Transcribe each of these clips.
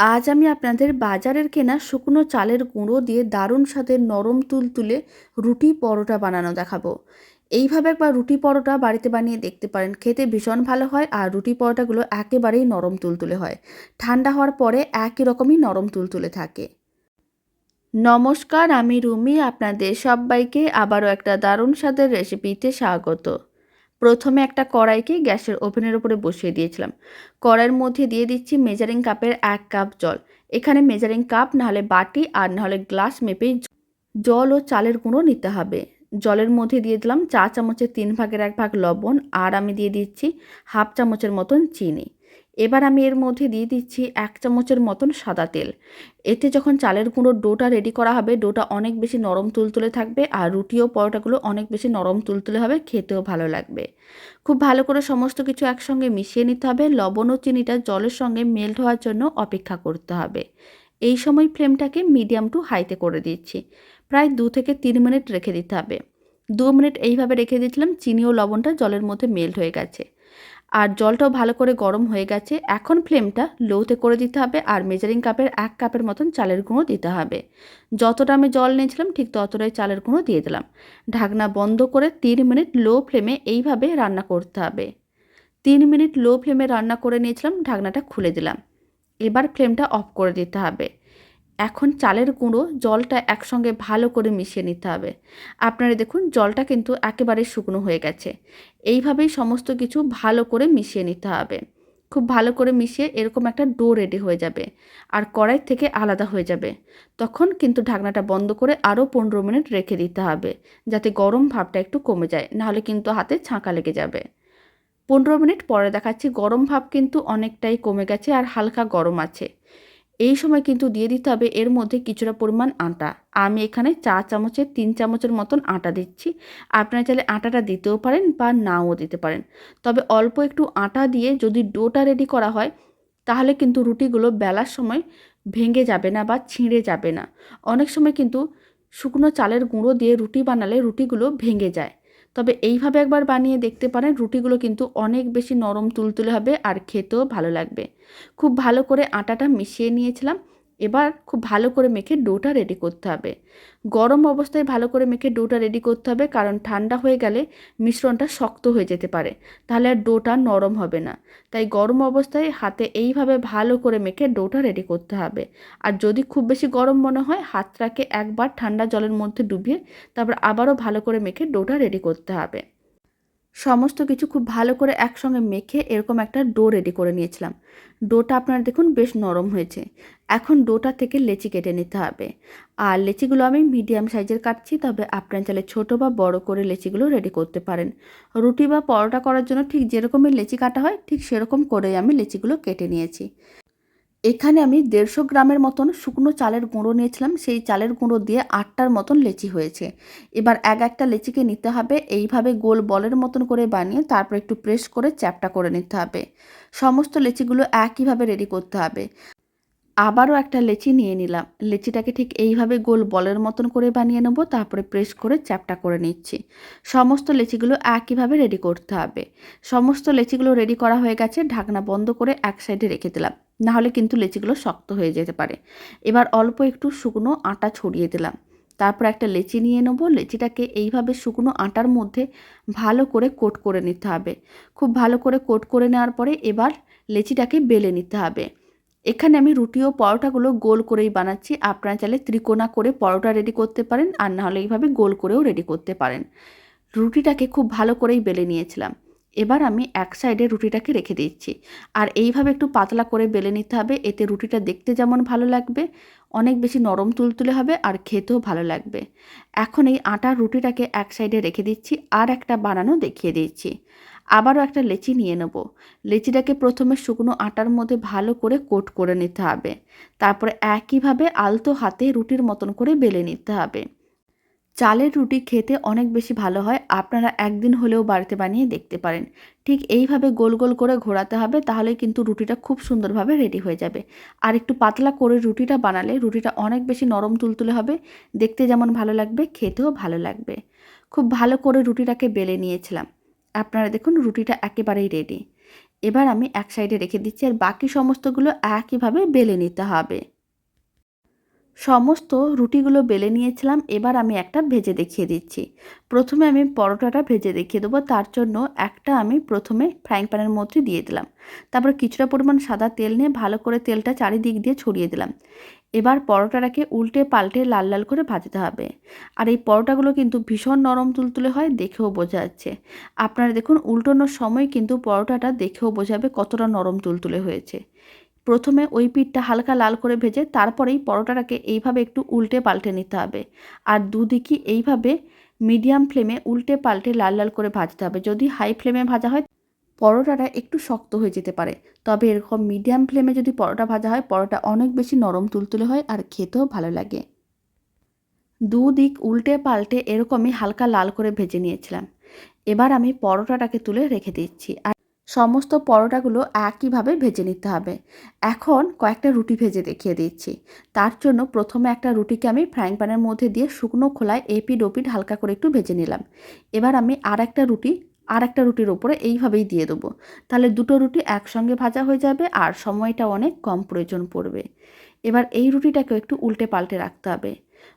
আজ আমি আপনাদের বাজারের কেনা শুকনো চালের গুঁড়ো দিয়ে দারুণ স্বাদের নরম তুলতুলে রুটি পরোটা বানানো দেখাবো। এইভাবে একবার রুটি পরোটা বাড়িতে বানিয়ে দেখতে পারেন। খেতে ভীষণ ভালো হয় আর রুটি পরোটাগুলো একেবারেই নরম তুলতুলে হয়। ঠান্ডা হওয়ার পরে একই রকমই নরম তুলতুলে থাকে। নমস্কার, আমি রুমি, আপনাদের সবাইকে আবারও একটা দারুণ স্বাদের রেসিপিতে স্বাগত। প্রথমে একটা কড়াইকে গ্যাসের ওভেনের উপরে বসিয়ে দিয়েছিলাম। কড়াইয়ের মধ্যে দিয়ে দিচ্ছি মেজারিং কাপের এক কাপ জল। এখানে মেজারিং কাপ, নাহলে বাটি আর নাহলে গ্লাস মেপেই জল ও চালের গুঁড়ো নিতে হবে। জলের মধ্যে দিয়ে দিলাম চা চামচের তিন ভাগের এক ভাগ লবণ আর আমি দিয়ে দিচ্ছি হাফ চামচের মতন চিনি। এবার আমি এর মধ্যে দিয়ে দিচ্ছি এক চামচের মতন সাদা তেল। এতে যখন চালের গুঁড়োর ডোটা রেডি করা হবে, ডোটা অনেক বেশি নরম তুলতুলে থাকবে আর রুটি ও পরোটাগুলো অনেক বেশি নরম তুলতুলে হবে, খেতেও ভালো লাগবে। খুব ভালো করে সমস্ত কিছু একসঙ্গে মিশিয়ে নিতে হবে। লবণ ও চিনিটা জলের সঙ্গে মেল্ট হওয়ার জন্য অপেক্ষা করতে হবে। এই সময় ফ্লেমটাকে মিডিয়াম টু হাইতে করে দিচ্ছি। প্রায় দু থেকে তিন মিনিট রেখে দিতে হবে। দু মিনিট এইভাবে রেখে দিয়েছিলাম, চিনি ও লবণটা জলের মধ্যে মেল্ট হয়ে গেছে। আর জলটাও ভালো করে গরম হয়ে গেছে। এখন ফ্লেমটা লোতে করে দিতে হবে আর মেজারিং কাপের এক কাপের মতন চালের গুঁড়ো দিতে হবে। যতটা আমি জল নিয়েছিলাম, ঠিক ততটাই চালের গুঁড়ো দিয়ে দিলাম। ঢাকনা বন্ধ করে তিন মিনিট লো ফ্লেমে এইভাবে রান্না করতে হবে। তিন মিনিট লো ফ্লেমে রান্না করে নিয়েছিলাম, ঢাকনাটা খুলে দিলাম। এবার ফ্লেমটা অফ করে দিতে হবে। এখন চালের গুঁড়ো জলটা একসঙ্গে ভালো করে মিশিয়ে নিতে হবে। আপনারা দেখুন, জলটা কিন্তু একেবারে শুকনো হয়ে গেছে। এইভাবেই সমস্ত কিছু ভালো করে মিশিয়ে নিতে হবে। খুব ভালো করে মিশিয়ে এরকম একটা ডো রেডি হয়ে যাবে আর কড়াই থেকে আলাদা হয়ে যাবে। তখন কিন্তু ঢাকনাটা বন্ধ করে আরও পনেরো মিনিট রেখে দিতে হবে যাতে গরম ভাবটা একটু কমে যায়, নাহলে কিন্তু হাতে ছাঁকা লেগে যাবে। পনেরো মিনিট পরে দেখাচ্ছি গরম ভাব কিন্তু অনেকটাই কমে গেছে আর হালকা গরম আছে। এই সময় কিন্তু দিয়ে দিতে হবে এর মধ্যে কিছুটা পরিমাণ আটা। আমি এখানে চা চামচের, তিন চামচের মতন আটা দিচ্ছি। আপনারা চাইলে আটাটা দিতেও পারেন বা নাও দিতে পারেন। তবে অল্প একটু আটা দিয়ে যদি ডোটা রেডি করা হয়, তাহলে কিন্তু রুটিগুলো বেলার সময় ভেঙে যাবে না বা ছিঁড়ে যাবে না। অনেক সময় কিন্তু শুকনো চালের গুঁড়ো দিয়ে রুটি বানালে রুটিগুলো ভেঙে যায়। তবে এইভাবে একবার বানিয়ে দেখতে পারেন, রুটিগুলো কিন্তু অনেক বেশি নরম, তুলতুলে হবে আর খেতেও ভালো লাগবে। খুব ভালো করে আটাটা মিশিয়ে নিয়েছিলাম। এবার খুব ভালো করে মেখে ডোটা রেডি করতে হবে। গরম অবস্থায় ভালো করে মেখে ডোটা রেডি করতে হবে, কারণ ঠান্ডা হয়ে গেলে মিশ্রণটা শক্ত হয়ে যেতে পারে, তাহলে আর ডোটা নরম হবে না। তাই গরম অবস্থায় হাতে এইভাবে ভালো করে মেখে ডোটা রেডি করতে হবে। আর যদি খুব বেশি গরম মনে হয়, হাতটাকে একবার ঠান্ডা জলের মধ্যে ডুবিয়ে তারপর আবারও ভালো করে মেখে ডোটা রেডি করতে হবে। সমস্ত কিছু খুব ভালো করে একসঙ্গে মেখে এরকম একটা ডো রেডি করে নিয়েছিলাম। ডোটা আপনারা দেখুন বেশ নরম হয়েছে। এখন ডোটা থেকে লেচি কেটে নিতে হবে। আর লেচিগুলো আমি মিডিয়াম সাইজের কাটছি, তবে আপনার চাইলে ছোটো বা বড় করে লেচিগুলো রেডি করতে পারেন। রুটি বা পরোটা করার জন্য ঠিক যেরকমের লেচি কাটা হয়, ঠিক সেরকম করেই আমি লেচিগুলো কেটে নিয়েছি। এখানে আমি দেড়শো গ্রামের মতন শুকনো চালের গুঁড়ো নিয়েছিলাম। সেই চালের গুঁড়ো দিয়ে আটটার মতন লেচি হয়েছে। এবার এক একটা লেচিকে নিতে হবে। এইভাবে গোল বলের মতন করে বানিয়ে তারপর একটু প্রেস করে চ্যাপটা করে নিতে হবে। সমস্ত লেচিগুলো একইভাবে রেডি করতে হবে। আবারও একটা লেচি নিয়ে নিলাম। লেচিটাকে ঠিক এইভাবে গোল বলের মতন করে বানিয়ে নেব। তারপরে প্রেস করে চ্যাপটা করে নিচ্ছি। সমস্ত লেচিগুলো একইভাবে রেডি করতে হবে। সমস্ত লেচিগুলো রেডি করা হয়ে গেছে। ঢাকনা বন্ধ করে এক সাইডে রেখে দিলাম। নাহলে কিন্তু লেচিগুলো শক্ত হয়ে যেতে পারে। এবার অল্প একটু শুকনো আটা ছড়িয়ে দিলাম। তারপর একটা লেচি নিয়ে নেব। লেচিটাকে এইভাবে শুকনো আটার মধ্যে ভালো করে কোট করে নিতে হবে। খুব ভালো করে কোট করে নেওয়ার পরে এবার লেচিটাকে বেলে নিতে হবে। এখানে আমি রুটি ও পরোটাগুলো গোল করেই বানাচ্ছি। আপনারা চাইলে ত্রিকোণা করে পরোটা রেডি করতে পারেন, আর নাহলে এইভাবে গোল করেও রেডি করতে পারেন। রুটিটাকে খুব ভালো করেই বেলে নিয়েছিলাম। এবার আমি এক সাইডে রুটিটাকে রেখে দিচ্ছি। আর এইভাবে একটু পাতলা করে বেলে নিতে হবে, এতে রুটিটা দেখতে যেমন ভালো লাগবে, অনেক বেশি নরম তুলতুলে হবে আর খেতেও ভালো লাগবে। এখন এই আটার রুটিটাকে এক সাইডে রেখে দিচ্ছি আর একটা বানানো দেখিয়ে দিচ্ছি। আবারও একটা লেচি নিয়ে নেব। লেচিটাকে প্রথমে শুকনো আটার মধ্যে ভালো করে কোট করে নিতে হবে। তারপরে একইভাবে আলতো হাতে রুটির মতন করে বেলে নিতে হবে। চালের রুটি খেতে অনেক বেশি ভালো হয়। আপনারা একদিন হলেও বাড়িতে বানিয়ে দেখতে পারেন। ঠিক এইভাবে গোল গোল করে ঘোরাতে হবে, তাহলে কিন্তু রুটিটা খুব সুন্দরভাবে রেডি হয়ে যাবে। আর একটু পাতলা করে রুটিটা বানালে রুটিটা অনেক বেশি নরম তুলতুলে হবে। দেখতে যেমন ভালো লাগবে, খেতেও ভালো লাগবে। খুব ভালো করে রুটিটাকে বেলে নিয়েছিলাম। আপনারা দেখুন রুটিটা একেবারেই রেডি এবার আমি এক সাইডে রেখে দিচ্ছি আর বাকি সমস্তগুলো একইভাবে বেলে নিতে হবে। সমস্ত রুটিগুলো বেলে নিয়েছিলাম, এবার আমি একটা ভেজে দেখিয়ে দিচ্ছি। প্রথমে আমি পরোটাটা ভেজে দেখিয়ে দেবো, তার জন্য একটা আমি প্রথমে ফ্রাইং প্যানের মধ্যে দিয়ে দিলাম। তারপর কিছুটা পরিমাণ সাদা তেল নিয়ে ভালো করে তেলটা চারিদিক দিয়ে ছড়িয়ে দিলাম। এবার পরোটাটাকে উল্টে পাল্টে লাল লাল করে ভাজতে হবে। আর এই পরোটাগুলো কিন্তু ভীষণ নরম তুলতুলে হয়, দেখেও বোঝা যাচ্ছে। আপনারা দেখুন উল্টোনোর সময় কিন্তু পরোটাটা দেখেও বোঝাবে কতটা নরম তুলতুলে হয়েছে। প্রথমে ওই পিঠটা হালকা লাল করে ভেজে তারপরেই পরোটাটাকে এইভাবে একটু উল্টে পাল্টে নিতে হবে। আর দুদিকই এইভাবে মিডিয়াম ফ্লেমে উল্টে পাল্টে লাল লাল করে ভাজতে হবে। যদি হাই ফ্লেমে ভাজা হয়, পরোটাটা একটু শক্ত হয়ে যেতে পারে। তবে এরকম মিডিয়াম ফ্লেমে যদি পরোটা ভাজা হয়, পরোটা অনেক বেশি নরম তুলতুলে হয় আর খেতেও ভালো লাগে। দুদিক উল্টে পাল্টে এরকমই হালকা লাল করে ভেজে নিয়েছিলাম। এবার আমি পরোটাটাকে তুলে রেখে দিচ্ছি। আর সমস্ত পরোটাগুলো একইভাবে ভেজে নিতে হবে। এখন কয়েকটা রুটি ভেজে দেখিয়ে দিচ্ছি। তার জন্য প্রথমে একটা রুটিকে আমি ফ্রাইং প্যানের মধ্যে দিয়ে শুকনো খোলায় এপিড ওপিড হালকা করে একটু ভেজে নিলাম। এবার আমি আর একটা রুটি আর একটা রুটির ওপরে এইভাবেই দিয়ে দেবো। তাহলে দুটো রুটি একসঙ্গে ভাজা হয়ে যাবে আর সময়টা অনেক কম প্রয়োজন পড়বে। এবার এই রুটিটাকেও একটু উল্টে পাল্টে রাখতে হবে।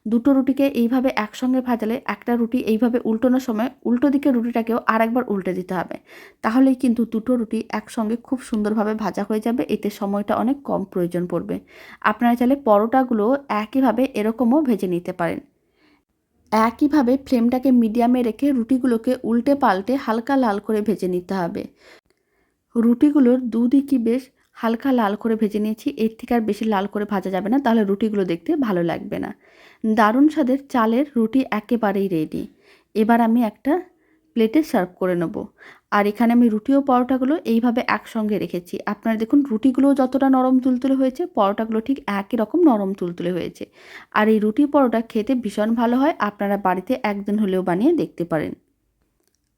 দুটো রুটিকে এইভাবে একসঙ্গে ভাজালে একটা রুটি এইভাবে উল্টোনোর সময় উল্টো দিকে রুটিটাকেও আরেকবার উল্টে দিতে হবে। তাহলেই কিন্তু দুটো রুটি একসঙ্গে খুব সুন্দরভাবে ভাজা হয়ে যাবে, এতে সময়টা অনেক কম প্রয়োজন পড়বে। আপনারা চাইলে পরোটাগুলো একইভাবে এরকমও ভেজে নিতে পারেন। একইভাবে ফ্লেমটাকে মিডিয়ামে রেখে রুটিগুলোকে উল্টে পাল্টে হালকা লাল করে ভেজে নিতে হবে। রুটিগুলোর দুদিকই বেশ হালকা লাল করে ভেজে নিয়েছি। এর থেকে আর বেশি লাল করে ভাজা যাবে না, তাহলে রুটিগুলো দেখতে ভালো লাগবে না। দারুণ স্বাদের চালের রুটি একেবারেই রেডি এবার আমি একটা প্লেটে সার্ভ করে নেব। আর এখানে আমি রুটি ও পরোটাগুলো এইভাবে একসঙ্গে রেখেছি। আপনারা দেখুন, রুটিগুলোও যতটা নরম তুলতুলে হয়েছে, পরোটাগুলো ঠিক একই রকম নরম তুলতুলে হয়েছে। আর এই রুটি পরোটা খেতে ভীষণ ভালো হয়, আপনারা বাড়িতে একদিন হলেও বানিয়ে দেখতে পারেন।